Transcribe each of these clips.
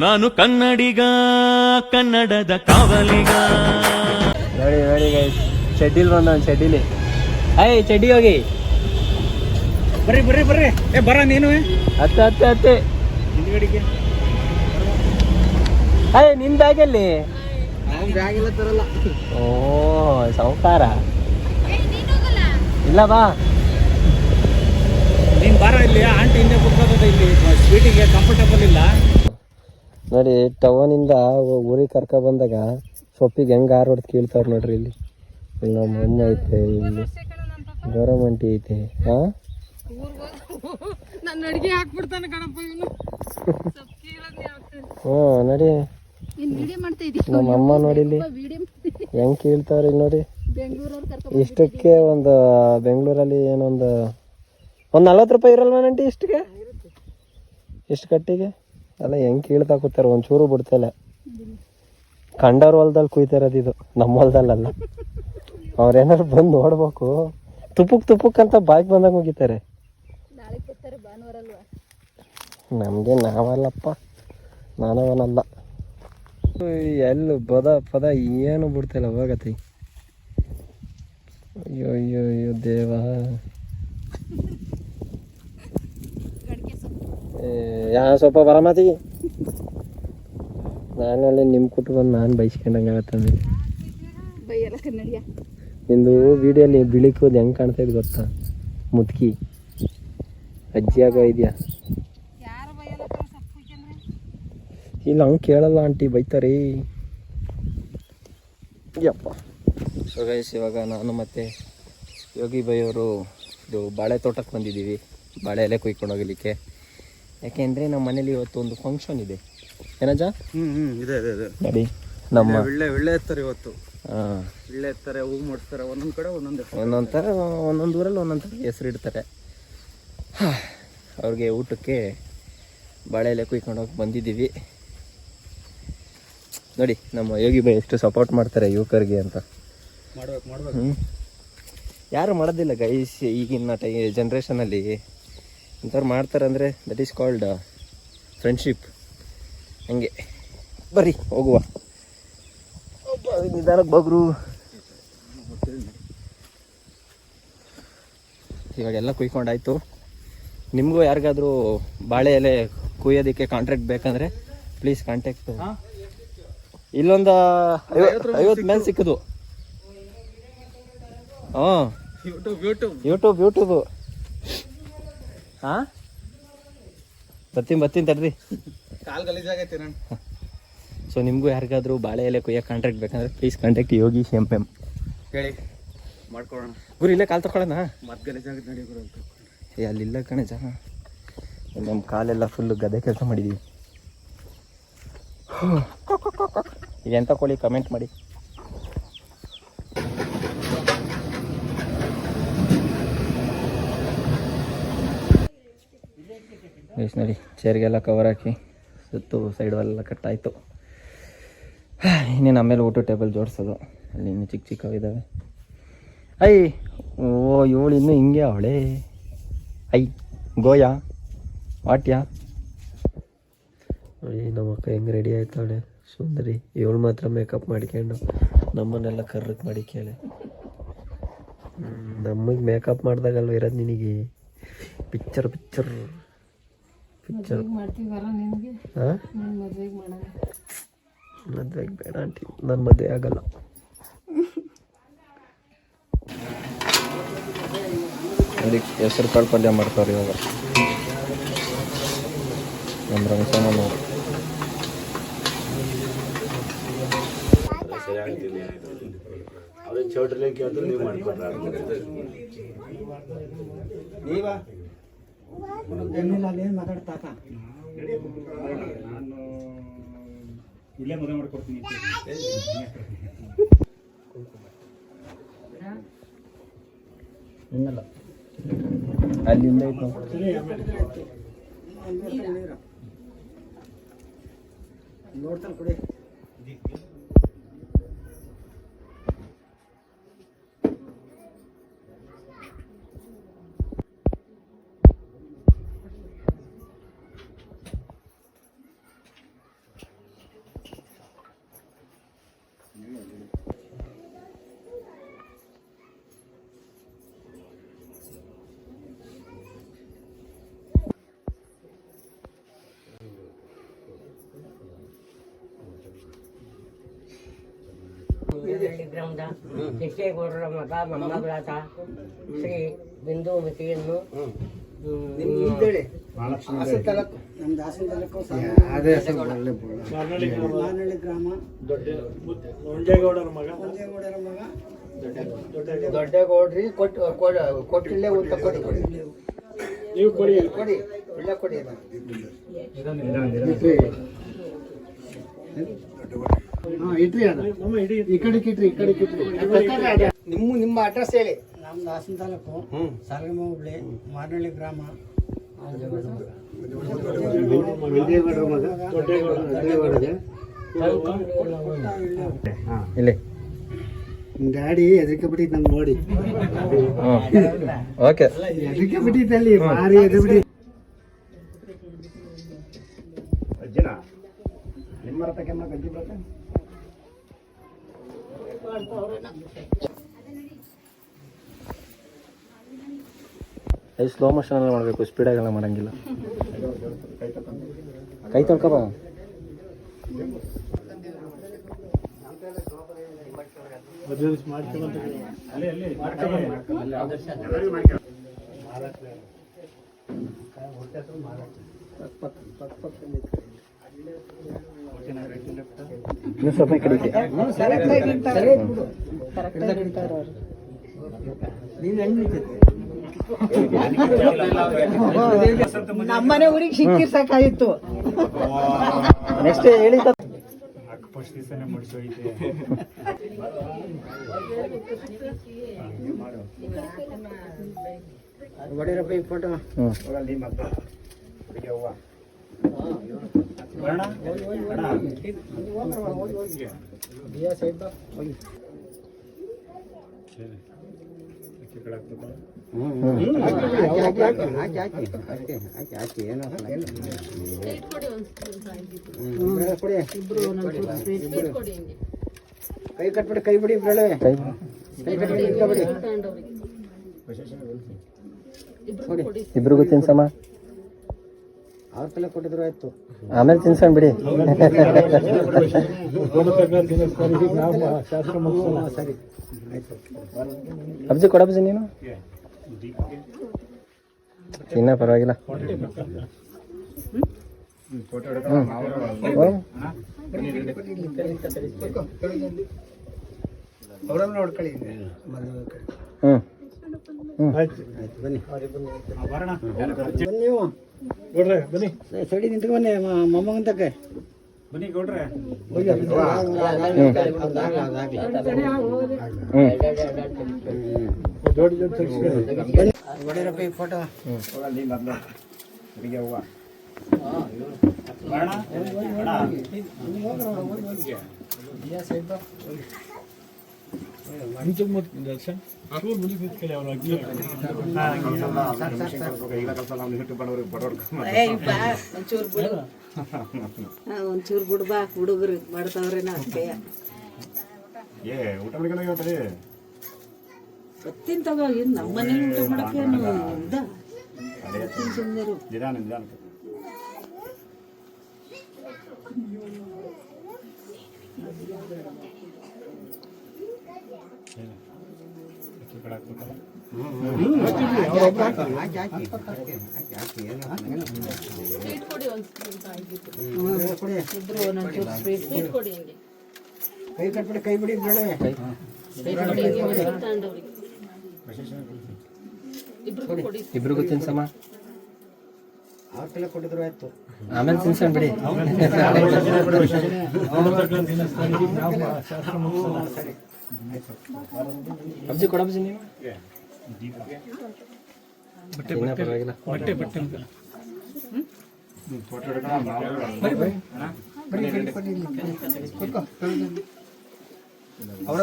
ನಾನು ಕನ್ನಡಿಗ ಕನ್ನಡದ ಕಾವಲಿಗ. ನೋಡಿ ನೋಡಿ ಗೈಸ್ ಚಡ್ಡಿಲ್ ಬಂದವನ್ ಚಡ್ಡಿಲಿ ಅಯ್ಯ ಚಡ್ಡಿ ಹೋಗಿ. ಬರ್ರಿ ಬರ್ರಿ ಬರ್ರಿ. ಏ ಬರ ನೀನು ಹತ್ತೆ ಹತ್ತೆ ಹತ್ತೆ. ಹಿಂದ್ಗಡಿಗೆ. ಅಯ್ಯ ನಿನ್ ಬ್ಯಾಗ್ ಎಲ್ಲ ತರಲ್ಲ. ಓ ಸಾವುಕಾರ ಇಲ್ಲ ಬಾ. ನೀನ್ ಬರ ಇಲ್ಲಿ ಆಂಟಿ ಹಿಂದೆ ಕುತ್ಕೋತದ ಇಲ್ಲಿ ಸ್ವೀಟಿಗೆ ಕಂಫರ್ಟಬಲ್ ಇಲ್ಲ. ನೋಡಿ ಟವನಿಂದ ಊರಿಗೆ ಕರ್ಕ ಬಂದಾಗ ಸೊಪ್ಪಿಗೆ ಹೆಂಗೆ ಆರ್ ಹೊಡೆದು ಕೀಳ್ತಾವ್ರ ನೋಡ್ರಿ ಇಲ್ಲಿ. ಇಲ್ಲಿ ನಮ್ಮ ಅಮ್ಮ ಐತೆ ಇಲ್ಲಿ ಗೌರಮಂಟಿ ಐತೆ ಹಾ? ಹ್ಞೂ ನೋಡಿ. ಇನ್ ವಿಡಿಯೋ ಮಾಡ್ತಾ ಇದ್ದೀವಿ ನಮ್ಮ ಅಮ್ಮ ನೋಡಿ ಇಲ್ಲಿ. ವಿಡಿಯೋ ಹೆಂಗ್ ಕೀಳ್ತಾವ್ರಿ ಇಲ್ಲಿ ನೋಡಿ. ಇಷ್ಟಕ್ಕೆ ಒಂದು ಬೆಂಗಳೂರಲ್ಲಿ ಏನೊಂದು ಒಂದು ನಲ್ವತ್ತು ರೂಪಾಯಿ ಇರಲ್ವ ನಂಟಿ ಇಷ್ಟಕ್ಕೆ? ಇಷ್ಟು ಕಟ್ಟಿಗೆ? ಅಲ್ಲ ಹೆಂಗ್ ಕೀಳ್ತಾ ಕೂತಾರೆ ಒಂಚೂರು ಬಿಡ್ತಲ್ಲ ಕಂಡವ್ರ ಹೊಲ್ದಲ್ಲಿ ಕುಯ್ತಿರೋದು ಇದು ನಮ್ಮ ಹೊಲ್ದಲ್ಲ ಅವ್ರೇನಾರು ಬಂದು ನೋಡ್ಬೇಕು. ತುಪ್ಪಕ್ ತುಪ್ಪಕ್ ಅಂತ ಬಾಯ್ಗೆ ಬಂದಾಗ ಮುಗಿತಾರೆ. ನಮ್ಗೆ ನಾವಲ್ಲಪ್ಪ ನಾನವನಲ್ಲ. ಎಲ್ಲಿ ಪದ ಪದ ಏನು ಬಿಡ್ತಿಲ್ಲ ಹೋಗತಿ ಅಯ್ಯೋ ಅಯ್ಯೋ ಅಯ್ಯೋ ದೇವ. ಸೊಪ್ಪು ಯಾ ಸ್ವಲ್ಪ ನಾನು ನಾನಲ್ಲಿ ನಿಮ್ಮ ಕುಟುಂಬ ನಾನು ಬೈಸ್ಕೊಂಡಂಗೆ ಆಗತ್ತಂದ್ರೆ ನಿಂದು ವಿಡಿಯೋಲಿ ಬಿಳಿಕೋದು ಕೂದ್ ಹೆಂಗೆ ಕಾಣ್ತಾ ಇದ್ ಗೊತ್ತಾ ಮುದ್ಕಿ ಅಜ್ಜಿಯಾಗ ಇದೆಯಾ ಇಲ್ಲ ಹಂಗೆ ಕೇಳಲ್ಲ ಆಂಟಿ ಬೈತಾರೆ ಯಪ್ಪ ಸೊ ಗೈಸ್ ಇವಾಗ ನಾನು ಮತ್ತು ಯೋಗಿ ಬೈ ಅವರು ಇದು ಬಾಳೆ ತೋಟಕ್ಕೆ ಬಂದಿದ್ದೀವಿ. ಬಾಳೆ ಎಲೆ ಕುಯ್ಕೊಂಡು ಹೋಗಲಿಕ್ಕೆ. ಯಾಕೆಂದರೆ ನಮ್ಮ ಮನೇಲಿ ಇವತ್ತು ಒಂದು ಫಂಕ್ಷನ್ ಇದೆ. ಏನಜ ಹ್ಮ್ ಹ್ಮ್ ಇದೆ ಇದೆ ಇದೆ. ನೋಡಿ. ನಮ್ಮ ಒಳ್ಳೆ ಒಳ್ಳೆ ಇರ್ತಾರೆ ಇವತ್ತು. ಹಾಂ ಒಳ್ಳೆ ಎತ್ತಾರೆ ಹೂ ಮಾಡ್ತಾರೆ ಒಂದೊಂದ್ ಕಡೆ ಒಂದೊಂದು. ಒಂದೊಂದು ಥರ ಒಂದೊಂದು ಊರಲ್ಲಿ ಒಂದೊಂದು ಥರ ಹೆಸರು ಇಡ್ತಾರೆ. ಅವ್ರಿಗೆ ಊಟಕ್ಕೆ ಬಾಳೆ ಎಲೆ ಕುಯ್ಕೊಂಡು ಹೋಗಿ ಬಂದಿದ್ದೀವಿ. ನೋಡಿ ನಮ್ಮ ಯೋಗಿ ಬೈ ಎಷ್ಟು ಸಪೋರ್ಟ್ ಮಾಡ್ತಾರೆ ಯುವಕರಿಗೆ ಅಂತ. ಮಾಡ್ಬೇಕು ಮಾಡ್ಬೇಕು. ಹ್ಞೂ ಯಾರು ಮಾಡೋದಿಲ್ಲ ಗೈಸ್ ಈಗಿನ ಟೈ ಜನ್ರೇಷನಲ್ಲಿ ಇಂಥವ್ರು ಮಾಡ್ತಾರೆ ಅಂದರೆ ದಟ್ ಈಸ್ ಕಾಲ್ಡ್ ಫ್ರೆಂಡ್ಶಿಪ್ ಹಂಗೆ. ಬರ್ರಿ ಹೋಗುವ. ನಿಧಾನಕ್ಕೆ ಬಗ್ರು. ಇವಾಗೆಲ್ಲ ಕುಯ್ಕೊಂಡಾಯಿತು. ನಿಮಗೂ ಯಾರಿಗಾದ್ರೂ ಬಾಳೆ ಎಲೆ ಕುಯ್ಯೋದಕ್ಕೆ ಕಾಂಟ್ರಾಕ್ಟ್ ಬೇಕಂದ್ರೆ ಪ್ಲೀಸ್ ಕಾಂಟ್ಯಾಕ್ಟ್ ಇಲ್ಲೊಂದು ಐವತ್ತು ಮೇಲೆ ಸಿಕ್ಕದು. ಹಾಂ ಯೂಟ್ಯೂಬ್ ಯೂಟ್ಯೂಬ್ ಯೂಟ್ಯೂಬ್ ಯೂಟ್ಯೂಬು ಹಾಂ? ಬರ್ತೀನಿ ಬರ್ತೀನಿ ತಡ್ರಿ. ಕಾಲ್ ಗಲೀಜಾಗೈತೆ ನಾನು. ಸೊ ನಿಮಗೂ ಯಾರಿಗಾದರೂ ಬಾಳೆ ಎಲೆ ಕೊಯ್ಯೋ ಕಾಂಟ್ರಾಕ್ಟ್ ಬೇಕಂದ್ರೆ please contact Yogi M M ಹೇಳಿ ಮಾಡ್ಕೊಳ್ಳೋಣ. ಗುರು ಇಲ್ಲೇ ಕಾಲು ತಗೊಳ್ಳೋಣ ಮತ್ತೆ ಗಲೀಜಾಗುತ್ತೆ ನಡಿ ಗುರು ಅಂತ. ಏ ಅಲ್ಲಿಲ್ಲ ಕಣೆ ಜನ. ನಮ್ಮ ಕಾಲೆಲ್ಲ ಫುಲ್ಲು ಗದೆ ಕೆಲಸ ಮಾಡಿದ್ದೀವಿ ಈಗ ಎಂತ ಕೊಡಿ ಕಮೆಂಟ್ ಮಾಡಿ. ಎಸ್ ನೋಡಿ ಚೇರ್ಗೆಲ್ಲ ಕವರ್ ಹಾಕಿ ಸುತ್ತು ಸೈಡಲ್ಲೆಲ್ಲ ಕಟ್ಟಾಯಿತು ಇನ್ನೇನು ಆಮೇಲೆ ಊಟ ಟೇಬಲ್ ಜೋಡಿಸೋದು. ಅಲ್ಲಿ ಇನ್ನು ಚಿಕ್ಕ ಚಿಕ್ಕವಿದ್ದಾವೆ ಐ, ಓ, ಇವಳು ಇನ್ನೂ ಹಿಂಗೆ ಅವಳೆ. ಐ, ಗೋಯಾ, ವಾಟ್ಯಾ. ನೋಡಿ ನಮ್ಮ ಅಕ್ಕ ಹೆಂಗೆ ರೆಡಿ ಆಯ್ತಾಳೆ? ಸುಂದರಿ, ಇವಳು ಮಾತ್ರ ಮೇಕಪ್ ಮಾಡ್ಕೊಂಡು ನಮ್ಮನ್ನೆಲ್ಲ ಕರ್ರಕ್ಕೆ ಮಾಡಿ ಕೇಳಿ. ನಮಗೆ ಮೇಕಪ್ ಮಾಡಿದಾಗಲ್ವ ಇರೋದು ನಿನಗೆ? Picture picture picture. ಹಾಂ ಮದುವೆಗೆ ಬೇಡ ಆಂಟಿ ನನ್ನ ಮದುವೆ ಆಗಲ್ಲ. ಅದಕ್ಕೆ ಹೆಸರು ಕಾಳು ಪಲ್ಯ ಮಾಡ್ತಾರೆ ಇವಾಗ. ನಮ್ಮ ರಂಗಸಮ್ಮನವರು ಮಾತಾಡ್ತಾಕ? ನಾನು ಇಲ್ಲೇ ಮದುವೆ ಮಾಡ್ಕೊಡ್ತೀನಿ ಅಲ್ಲಿಂದ ನೋಡ್ತಾನೆ ಕೊಡಿ. ಮಾನಹಳ್ಳಿ ಗ್ರಾಮದ ಕೃಷ್ಣೇಗೌಡರ ಮಗ ಮೊಮ್ಮಗಳಾದ ಶ್ರೀ ಬಿಂದು ಮಿತಿಯನ್ನು ಗ್ರಾಮ. ಮಗ. ದೊಡ್ಡಗೌಡ್ರಿ ಕೊಟ್ಟು ಕೊಟ್ಟಿಲ್ಲೇ ಊಟ ಕೊಡಿ ಕೊಡಿ. ನೀವು ಕೊಡಿ. ಕೊಡಿ ಒಳ್ಳೆ ಕೊಡಿ. ನಮ್ಮ ಇಡೀ ಈ ಕಡೆ ಕಿಟ್ರಿ ಈ ಕಡೆ ಕಿಟ್ರಿ. ನಿಮ್ಮ ನಿಮ್ಮ ಅಡ್ರೆಸ್ ಹೇಳಿ. ನಮ್ದು ಹಾಸನ ತಾಲೂಕು ಸಾರಗಮ್ಮ ಹುಬ್ಳಿ ಮಾರ್ನಳ್ಳಿ ಗ್ರಾಮ. ಇಲ್ಲಿ. ಗಾಡಿ ಎದಕ್ಕೆ ಬಿಟ್ಟಿದ್ ನಮ್ಗೆ ನೋಡಿ. ಓಕೆ. ಎದಕ್ಕೆ ಬಿಟ್ಟಿದ್ದಲ್ಲಿ ಭಾರಿ ಎದು ಬಿಡಿ ಸ್ಲೋ ಮೋಷನ್ ಎಲ್ಲ ಮಾಡಬೇಕು ಸ್ಪೀಡಾಗೆಲ್ಲ ಮಾಡಂಗಿಲ್ಲ. ಕೈ ತೊಳ್ಕೊಬ ಸ್ವಲ್ಪ ಕಡೆ. ನಮ್ಮನೆ ಊರಿಗೆ ಸಿಕ್ಕಿರ್ ಸಾಕಾಗಿತ್ತು ನೆಕ್ಸ್ಟ್ ಹೇಳಿ ಹೊಡಿರಪ್ಪ ಈ ಫೋಟೋ ಹ್ಮ್. ಕೈ ಕಟ್ಬಿಡಿ ಕೈ ಬಿಡಿ ಇಬ್ರಳೆ ಕೈ ಕಟ್ಬಿಡಿ ಇಬ್ರಿಗೂ ತಿನ್ಸಮ್ಮ ಆಮೇಲೆ ತಿನ್ಸೋಣ ಬಿಡಿ. ಅಬ್ಜಿ ಕೊಡಬ್ಜಿ ನೀನು. ತಿನ್ನ ಪರವಾಗಿಲ್ಲ. ಹ್ಮ್. ಸೈಡಿ ನಿಂತ ಬನ್ನಿ ಮೊಮ್ಮಗಂತಕ್ಕೆ ಬನ್ನಿ ಗೌಡ್ರೆ ಈ ಫೋಟೋ ಒಂಚೂರು ಬಿಡು ಒಂಚೂರು ಬಿಡು ಬಾ ಹುಡುಗರು ಮಾಡ್ತಾವ್ರೆ ನಾ ಗೊತ್ತಿನ ತಗೋ ಏನು ನಮ್ಮ ಮನೇಲಿ ಊಟ ಮಾಡಕ್ಕೆ ಇದ್ದ ಸುಮ್ಮನೆ ಇಬ್ರು ಒಂದೊಂಚೂರು Thank ಕೊಡಿ ಕೈ ಕಟ್ಬಿಡಿ ಕೈ ಬಿಡಿ ಇಬ್ರಿಗೂ ತಿನ್ಸಮ್ಮ ಅವ್ರ ಕಲೆ ಕೊಟ್ಟಿದ್ರು ಆಯ್ತು ಆಮೇಲೆ ತಿನ್ಸನ್ ಬಿಡಿ. ಅಬ್ಜಿ ಕೊಡಬ್ಜಿ ನೀವು ಬಟ್ಟೆ ಪರವಾಗಿಲ್ಲ. ಬಟ್ಟೆ ಬಟ್ಟೆ ಬಂದು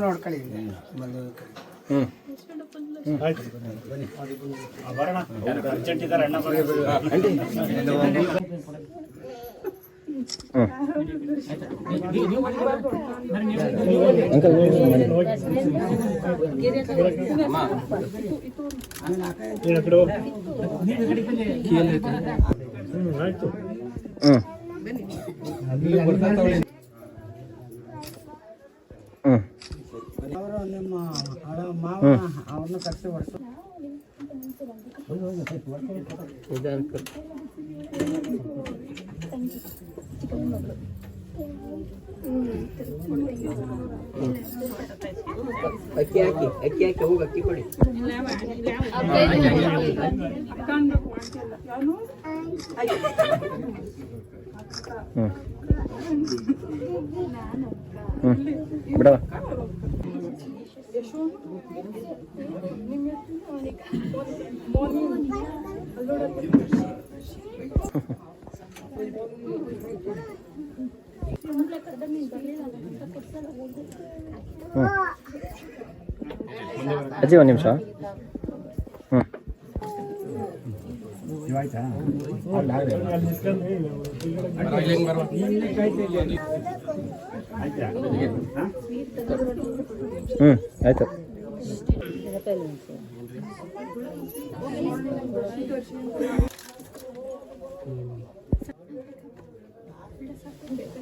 ನೋಡ್ಕೊಳ್ಳಿ ಹ್ಮ್. ಹ್ಮ್. ಅವರು ನಿಮ್ಮ ಹಳ ಮಾವ ಅವ್ರನ್ನ ಕರೆಸಿ ಹೊಡ್ಸು ಅಕ್ಕಿ ಹಾಕಿ ಅಕ್ಕಿ ಹಾಕಿ ಹೋಗಿ ಅಕ್ಕಿ ಕೊಡಿ. ಬಿಡವ ಹ್ಞೂ ಅಜ್ಜಿ ಒಂದು ನಿಮಿಷ. ಹ್ಞೂ ಹ್ಞೂ ಆಯಿತು.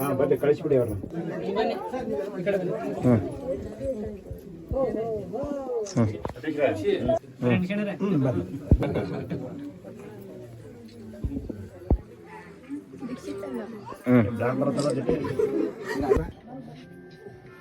ಹಾಂ. ಬನ್ನಿ ಕಳಿಸ್ಬಿಡಿ ಅವ್ರನ್ನ. ಹಾಂ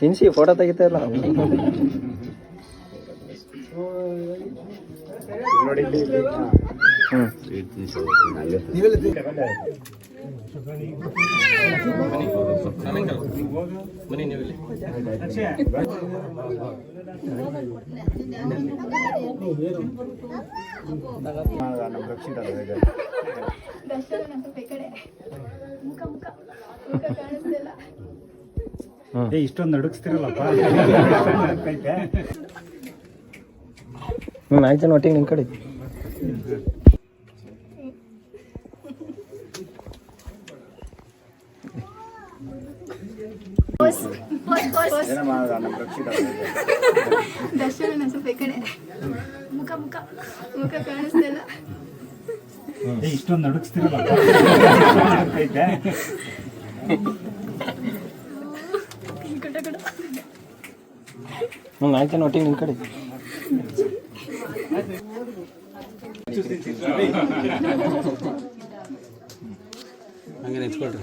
ತಿನ್ಸಿ ಫೋಟೋ ತೆಗಿತಾ ಇಲ್ಲ. ನೋಡಿ ಏ ಇಷ್ಟೊಂದು ನಡುಗಿಸ್ತಿರಲ್ಲಪ್ಪ. ಹ್ಞೂ ಆಯ್ತು ಒಟ್ಟಿಗೆ ನಿಮ್ಮ ಕಡೆ ಏನಮ್ಮ ನಮ್ಮ ರಕ್ಷಿತ ಇದೆ. ದರ್ಶನ ಸ್ವಲ್ಪ ಈ ಕಡೆ. ಮುಖ ಮುಖ. ಮುಖ ಕಾಣಿಸ್ತಿಲ್ಲ ಏ ಇಷ್ಟೊಂದು ಕಟ ಹ್ಞೂ ಒಟ್ಟಿಗೆ ನಿಮ್ಮ ಕಡೆ ಹಂಗೆ ನಿಂತ್ಕೊಳ್ರಿ.